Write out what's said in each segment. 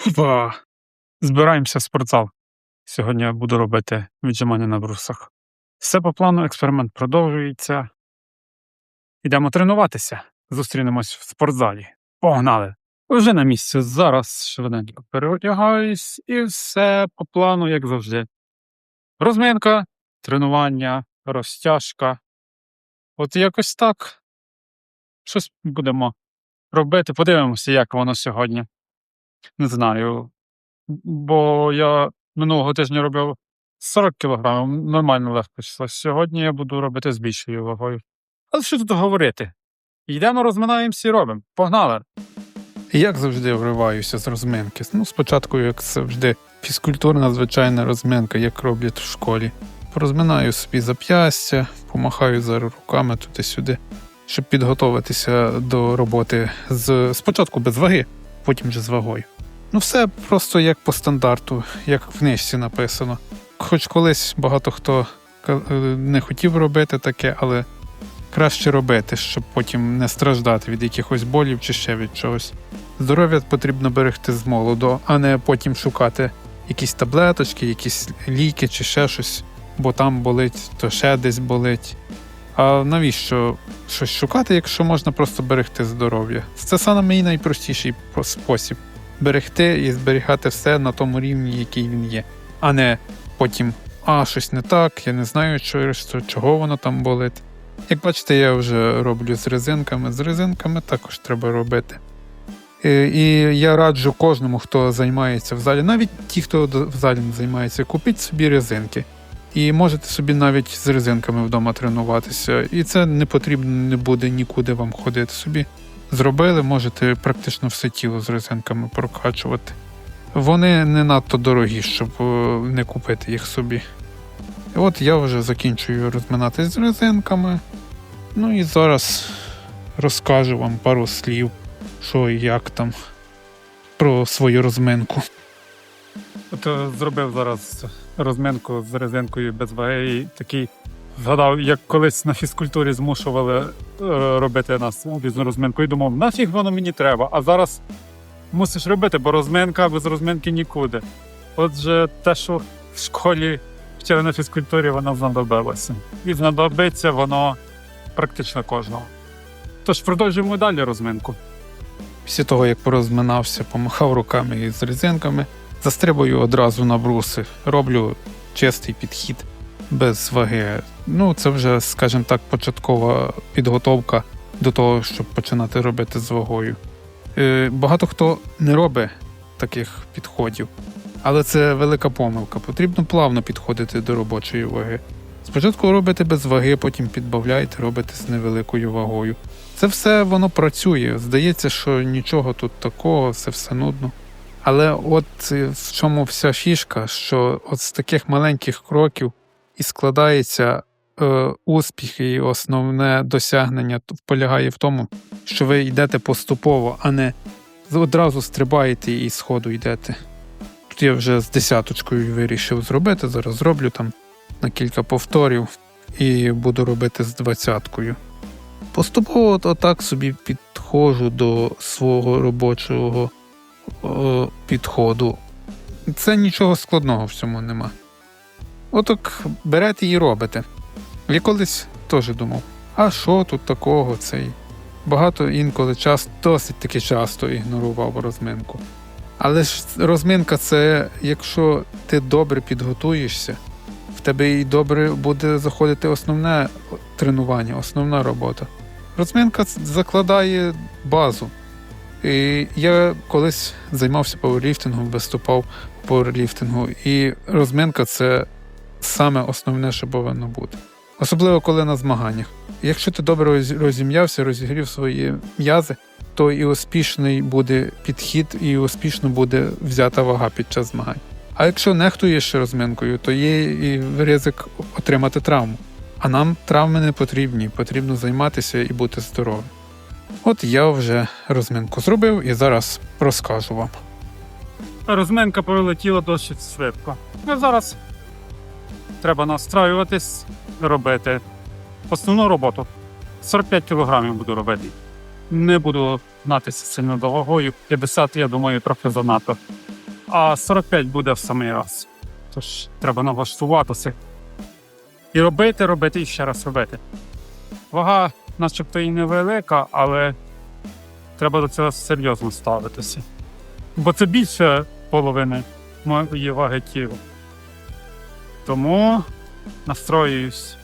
Опа. Збираємося в спортзал. Сьогодні я буду робити віджимання на брусах. Все по плану, експеримент продовжується. Йдемо тренуватися. Зустрінемось в спортзалі. Погнали! Уже на місці. Зараз швиденько переодягаюсь і все по плану, як завжди. Розминка, тренування, розтяжка. От якось так. Щось будемо робити. Подивимося, як воно сьогодні. Не знаю. Бо я минулого тижня робив 40 кг, нормально легко йшло. Сьогодні я буду робити з більшою вагою. Але що тут говорити? Йдемо, розминаємося і робимо. Погнали! Як завжди вриваюся з розминки. Ну, спочатку, як завжди, фізкультурна звичайна розминка, як роблять в школі. Порозминаю собі зап'ястя, помахаю зараз руками туди-сюди, щоб підготуватися до роботи з спочатку без ваги, потім вже з вагою. Ну, все просто як по стандарту, як в книжці написано. Хоч колись багато хто е, не хотів робити таке, але краще робити, щоб потім не страждати від якихось болів чи ще від чогось. Здоров'я потрібно берегти з молоду, а не потім шукати якісь таблеточки, якісь ліки чи ще щось, бо там болить, то ще десь болить. А навіщо щось шукати, якщо можна просто берегти здоров'я? Це саме найпростіший спосіб берегти і зберігати все на тому рівні, який він є, а не потім, а щось не так, я не знаю, що, чого воно там болить. Як бачите, я вже роблю з резинками. З резинками також треба робити. Е, І я раджу кожному, хто займається в залі, навіть ті, хто в залі не займається, купіть собі резинки. І можете собі навіть з резинками вдома тренуватися. І це не потрібно не буде нікуди вам ходити. Собі зробили, можете практично все тіло з резинками прокачувати. Вони не надто дорогі, щоб е, не купити їх собі. І от я вже закінчую розминатись з резинками. Ну і зараз розкажу вам пару слів, що і як там про свою розминку. От е, зробив зараз розминку з резинкою без ваги і такий згадав, як колись на фізкультурі змушували робити нас обізну розминку і думав, нафіг воно мені треба. А зараз мусиш робити, бо розминка без розминки нікуди. Отже, те, що в школі вчили на фізкультурі, воно знадобилося. І знадобиться воно практично кожного. Тож продовжуємо далі розминку. Після того, як порозминався, помахав руками і з резинками, застрибую одразу на бруси. Роблю чистий підхід без ваги. Ну, це вже, скажімо так, початкова підготовка до того, щоб починати робити з вагою. Е, багато хто не робить таких підходів, але це велика помилка. Потрібно плавно підходити до робочої ваги. Спочатку робите без ваги, потім підбавляєте, робите з невеликою вагою. Це все воно працює. Здається, що нічого тут такого, це все нудно. Але от в чому вся фішка, що от з таких маленьких кроків і складається е, успіх, і основне досягнення полягає в тому, що ви йдете поступово, а не одразу стрибаєте і з ходу йдете. Тут я вже з десяточкою вирішив зробити, зараз зроблю там на кілька повторів і буду робити з двадцяткою. Поступово отак собі підходжу до свого робочого підходу. Це нічого складного в цьому нема. Отак берете і робите. Я колись теж думав, а що тут такого? Цей? Багато інколи час, досить таки часто ігнорував розминку. Але ж розминка це якщо ти добре підготуєшся, в тебе і добре буде заходити основне тренування, основна робота. Розминка закладає базу. І я колись займався пауерліфтингом, виступав по пауерліфтингу, і розминка це саме основне, що повинно бути. Особливо коли на змаганнях. Якщо ти добре розім'явся, розігрів свої м'язи, то і успішний буде підхід, і успішно буде взята вага під час змагань. А якщо нехтуєш розминкою, то є і ризик отримати травму. А нам травми не потрібні, потрібно займатися і бути здоровим. От я вже розминку зробив і зараз розкажу вам. Розминка пролетіла досить швидко. А зараз треба настраюватись, робити основну роботу. 45 кг буду робити. Не буду гнатися сильно до вагою. 50, я думаю, трохи занадто. а 45 буде в самий раз. Тож треба налаштуватися. І робити, робити і ще раз робити. Вага, начебто, і невелика, але треба до цього серйозно ставитися. Бо це більше половини моєї ваги тіла. Тому настроююсь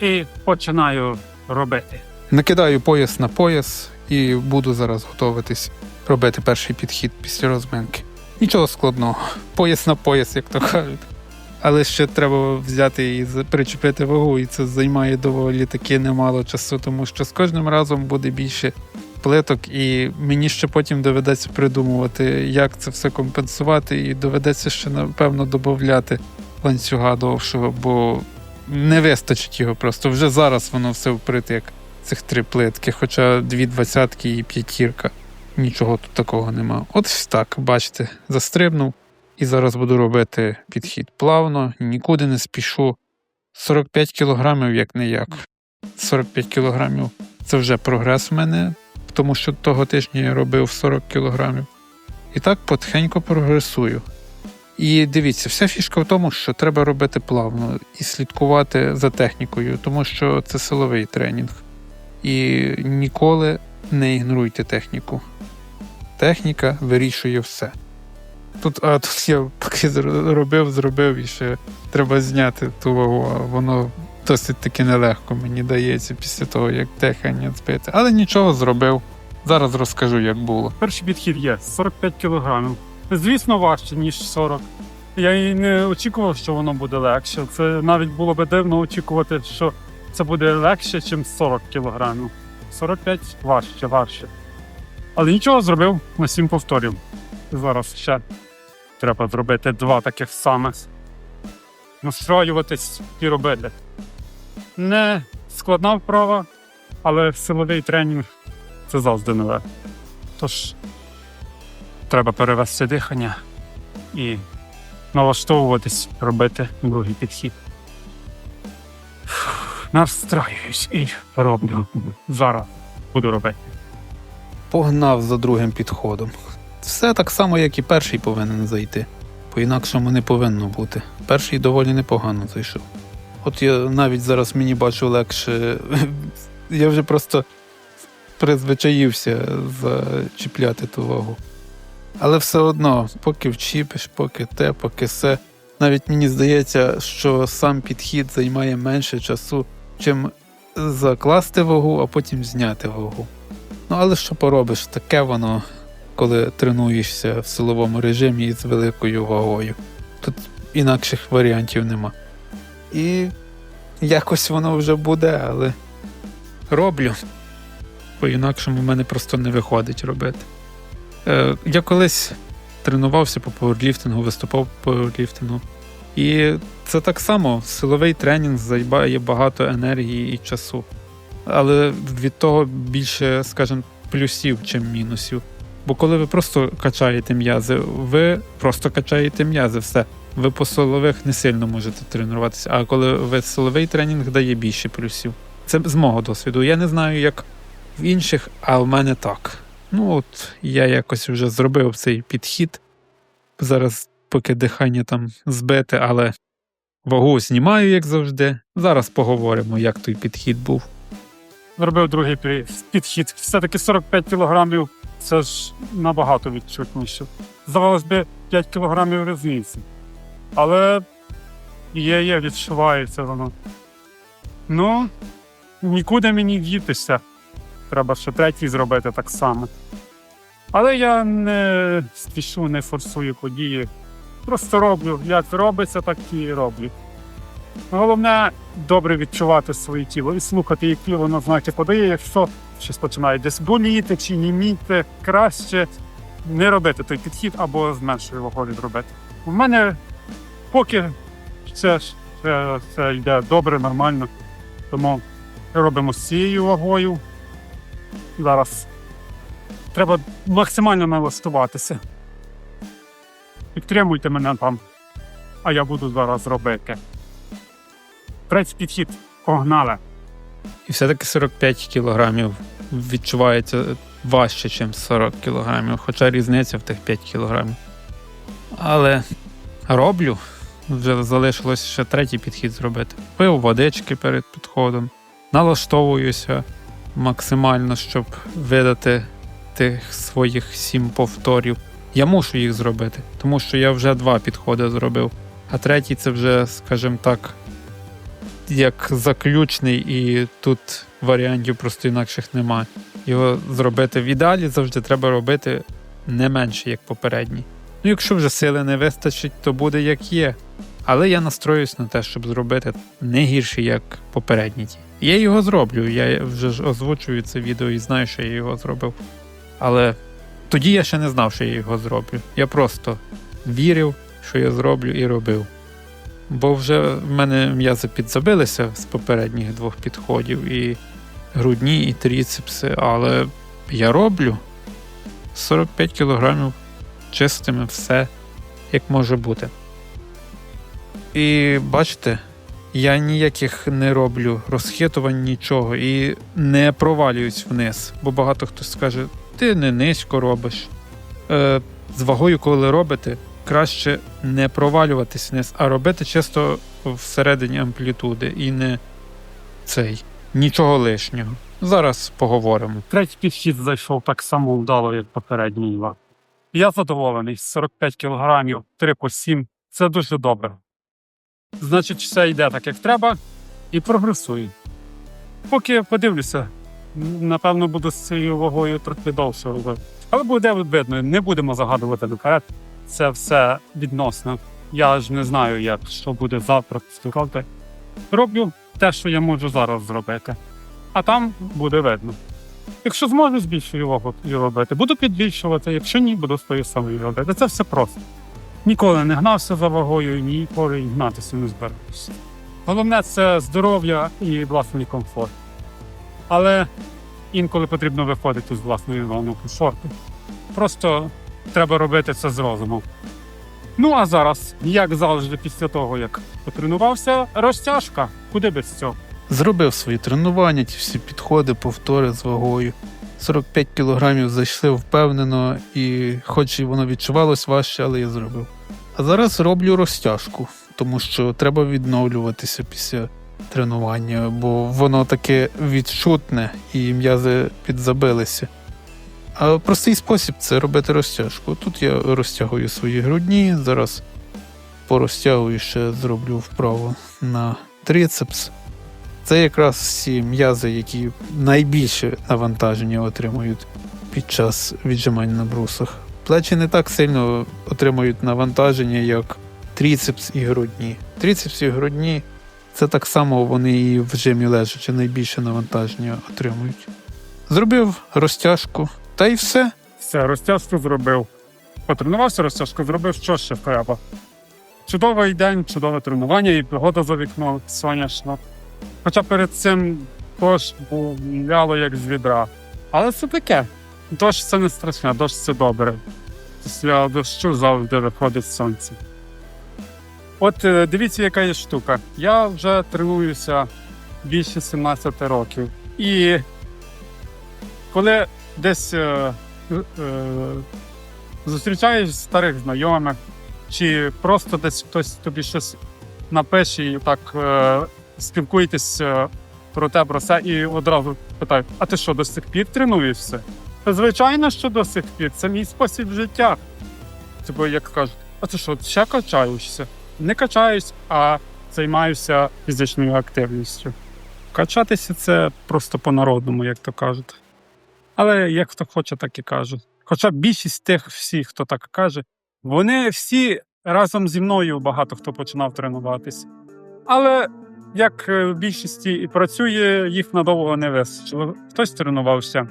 і починаю робити. Накидаю пояс на пояс і буду зараз готуватись робити перший підхід після розминки. Нічого складного, пояс на пояс, як то кажуть. Але ще треба взяти і причепити вагу, і це займає доволі таки немало часу, тому що з кожним разом буде більше плиток, і мені ще потім доведеться придумувати, як це все компенсувати, і доведеться ще, напевно, додати ланцюга довшого, бо не вистачить його просто. Вже зараз воно все вприте, як цих три плитки, хоча дві двадцятки і п'ятірка. Нічого тут такого нема. От так, бачите, застрибнув. І зараз буду робити підхід плавно, нікуди не спішу. 45 кілограмів як не як. 45 кілограмів це вже прогрес в мене, тому що того тижня я робив 40 кілограмів. І так потихеньку прогресую. І дивіться, вся фішка в тому, що треба робити плавно і слідкувати за технікою, тому що це силовий тренінг. І ніколи не ігноруйте техніку. Техніка вирішує все. Тут, а, тут я поки зро- робив, зробив і ще треба зняти ту вагу, воно досить таки нелегко мені дається після того, як дихання збити. Але нічого зробив. Зараз розкажу, як було. Перший підхід є 45 кілограмів. Звісно, важче, ніж 40. Я і не очікував, що воно буде легше. Це навіть було би дивно очікувати, що це буде легше, ніж 40 кілограмів. 45 важче, важче. Але нічого зробив на 7 повторів. Зараз ще треба зробити два таких самих. Настроюватись і робити. Не складна вправа, але силовий тренінг це завжди нове. Тож треба перевести дихання і налаштовуватись робити другий підхід. Настраююсь і роблю. Зараз буду робити. Погнав за другим підходом. Все так само, як і перший повинен зайти. По-інакшому не повинно бути. Перший доволі непогано зайшов. От я навіть зараз мені бачу легше. Я вже просто призвичаївся зачіпляти ту вагу. Але все одно, поки вчіпиш, поки те, поки все. Навіть мені здається, що сам підхід займає менше часу, чим закласти вагу, а потім зняти вагу. Ну, але що поробиш, таке воно, коли тренуєшся в силовому режимі з великою вагою. Тут інакших варіантів нема. І якось воно вже буде, але роблю. По-інакшому в мене просто не виходить робити. Е, я колись тренувався по пауерліфтингу, виступав по пауерліфтингу. І це так само силовий тренінг займає багато енергії і часу. Але від того більше, скажімо, плюсів, чим мінусів. Бо коли ви просто качаєте м'язи, ви просто качаєте м'язи, все. Ви по силових не сильно можете тренуватися. А коли ви силовий тренінг дає більше плюсів. Це з мого досвіду. Я не знаю, як в інших, а в мене так. Ну от я якось вже зробив цей підхід. Зараз, поки дихання там збите, але вагу знімаю, як завжди. Зараз поговоримо, як той підхід був. Зробив другий підхід. Все-таки 45 кілограмів це ж набагато відчутніше. Здавалось би, 5 кілограмів різниці. Але є, є, відчувається воно. Ну, нікуди мені дітися. Треба ще третій зробити так само. Але я не спішу, не форсую події. Просто роблю. Як робиться, так і роблю. Головне добре відчувати своє тіло і слухати, які воно знаки подає. Якщо щось починає десь боліти чи німіти, краще не робити той підхід або з меншою вагою зробити. У мене поки все, все, все йде добре, нормально. Тому робимо з цією вагою. Зараз треба максимально налаштуватися. Підтримуйте мене там, а я буду зараз робити. Третій підхід погнали. І все-таки 45 кілограмів відчувається важче, ніж 40 кілограмів, хоча різниця в тих 5 кілограмів. Але роблю. Вже залишилось ще третій підхід зробити. Пив водички перед підходом, налаштовуюся максимально, щоб видати тих своїх сім повторів. Я мушу їх зробити, тому що я вже два підходи зробив. А третій це вже, скажімо так, як заключний, і тут варіантів просто інакших немає. Його зробити в ідеалі завжди треба робити не менше, як попередній. Ну, якщо вже сили не вистачить, то буде як є. Але я настроюсь на те, щоб зробити не гірше, як попередній. ті. Я його зроблю. Я вже ж озвучую це відео і знаю, що я його зробив. Але тоді я ще не знав, що я його зроблю. Я просто вірив, що я зроблю і робив. Бо вже в мене м'язи підзабилися з попередніх двох підходів, і грудні, і тріцепси, але я роблю 45 кілограмів чистими все, як може бути. І бачите, я ніяких не роблю розхитувань, нічого, і не провалююсь вниз, бо багато хто скаже, ти не низько робиш. Е, з вагою, коли робите, краще не провалюватись вниз, а робити чисто всередині амплітуди і не цей, нічого лишнього. Зараз поговоримо. Третій підхід зайшов так само вдало, як попередній. Я задоволений. 45 кілограмів, 3 по 7. Це дуже добре. Значить, все йде так, як треба, і прогресую. Поки подивлюся, напевно, буду з цією вагою трохи довше робити. Але буде видно, не будемо загадувати наперед. Це все відносно. Я ж не знаю, як що буде завтра. стукати. Роблю те, що я можу зараз зробити. А там буде видно. Якщо зможу збільшую вагу робити, буду підбільшувати, якщо ні, буду з тою самою робити. Це все просто. Ніколи не гнався за вагою, ніколи гнатися не збираюся. Головне це здоров'я і власний комфорт. Але інколи потрібно виходити з власної зони комфорту. Просто треба робити це з розумом. Ну а зараз, як завжди, після того, як потренувався, розтяжка. Куди без цього? Зробив свої тренування, ті всі підходи, повтори з вагою. 45 кілограмів зайшли впевнено, і хоч і воно відчувалось важче, але я зробив. А зараз роблю розтяжку, тому що треба відновлюватися після тренування, бо воно таке відчутне і м'язи підзабилися. А простий спосіб це робити розтяжку. Тут я розтягую свої грудні, зараз порозтягую ще зроблю вправо на трицепс. Це якраз всі м'язи, які найбільше навантаження отримують під час віджимань на брусах. Плечі не так сильно отримують навантаження, як тріцепс і грудні. Тріцепс і грудні це так само вони і в жимі лежачи найбільше навантаження отримують. Зробив розтяжку, та й все. Все, розтяжку зробив. Потренувався, розтяжку зробив, що ще треба. Чудовий день, чудове тренування і погода за вікном сонячно. Хоча перед цим дощ був ляло як з відра. Але це таке. Дощ це не страшне, дощ це добре. Після дощу завжди виходить сонце. От е, дивіться, яка є штука. Я вже тренуюся більше 17 років. І коли десь е, е, зустрічаєш старих знайомих, чи просто десь хтось тобі щось напише і так е, спілкуєтесь е, про те, про це, і одразу питають: а ти що, до сих пір тренуєшся? Та звичайно, що до сих пір, це мій спосіб життя. Типу, як кажуть, а ти що, ще качаєшся? Не качаюсь, а займаюся фізичною активністю. Качатися це просто по-народному, як то кажуть. Але як хто хоче, так і каже. Хоча більшість тих всіх, хто так каже, вони всі разом зі мною багато хто починав тренуватися. Але як е, в більшості і працює, їх надовго не вистачило. Хтось тренувався,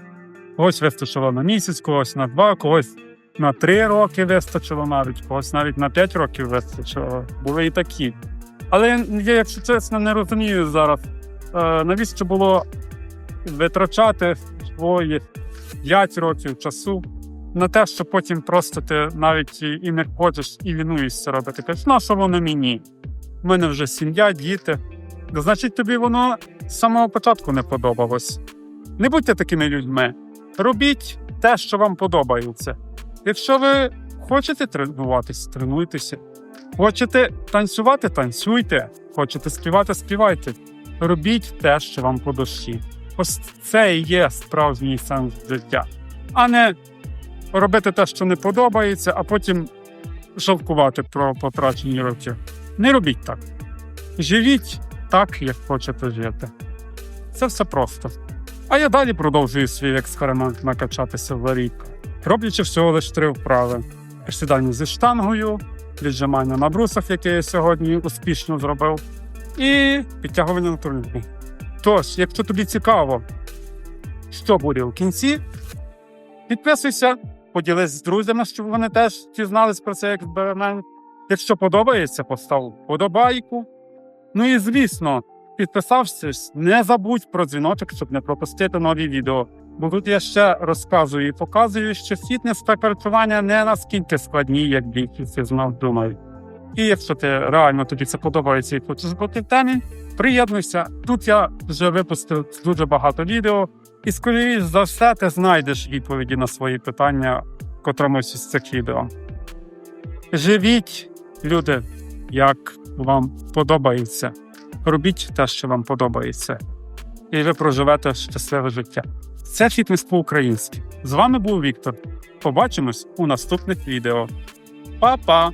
когось вистачило на місяць, когось на два, когось на три роки вистачило навіть, когось навіть на п'ять років вистачило. Були і такі. Але я, якщо чесно, не розумію зараз, е, навіщо було витрачати свої 5 років часу на те, що потім просто ти навіть і, не хочеш і лінуєшся робити. Кажеш, на що воно мені? У мене вже сім'я, діти. Значить, тобі воно з самого початку не подобалось. Не будьте такими людьми. Робіть те, що вам подобається. Якщо ви Хочете тренуватися, тренуйтеся. Хочете танцювати, танцюйте. Хочете співати, співайте. Робіть те, що вам по душі. Ось це і є справжній сенс життя, а не робити те, що не подобається, а потім жалкувати про потрачені роки. Не робіть так. Живіть так, як хочете жити. Це все просто. А я далі продовжую свій експеримент накачатися в варійку, роблячи всього лише три вправи: присідання зі штангою, віджимання на брусах, яке я сьогодні успішно зробив, і підтягування на турніку. Тож, якщо тобі цікаво, що буде в кінці, підписуйся, поділись з друзями, щоб вони теж дізнались про цей експеримент. Якщо подобається, постав вподобайку. Ну і звісно, підписавшись, не забудь про дзвіночок, щоб не пропустити нові відео. Бо тут я ще розказую і показую, що фітнес та харчування не наскільки складні, як більшість з нас думають. І якщо ти реально тобі це подобається і хочеш бути в темі, приєднуйся. Тут я вже випустив дуже багато відео, і скоріш за все ти знайдеш відповіді на свої питання в із цих відео. Живіть, люди, як вам подобається. Робіть те, що вам подобається, і ви проживете щасливе життя. Це фітнес по-українськи. З вами був Віктор. Побачимось у наступних відео. Па-па!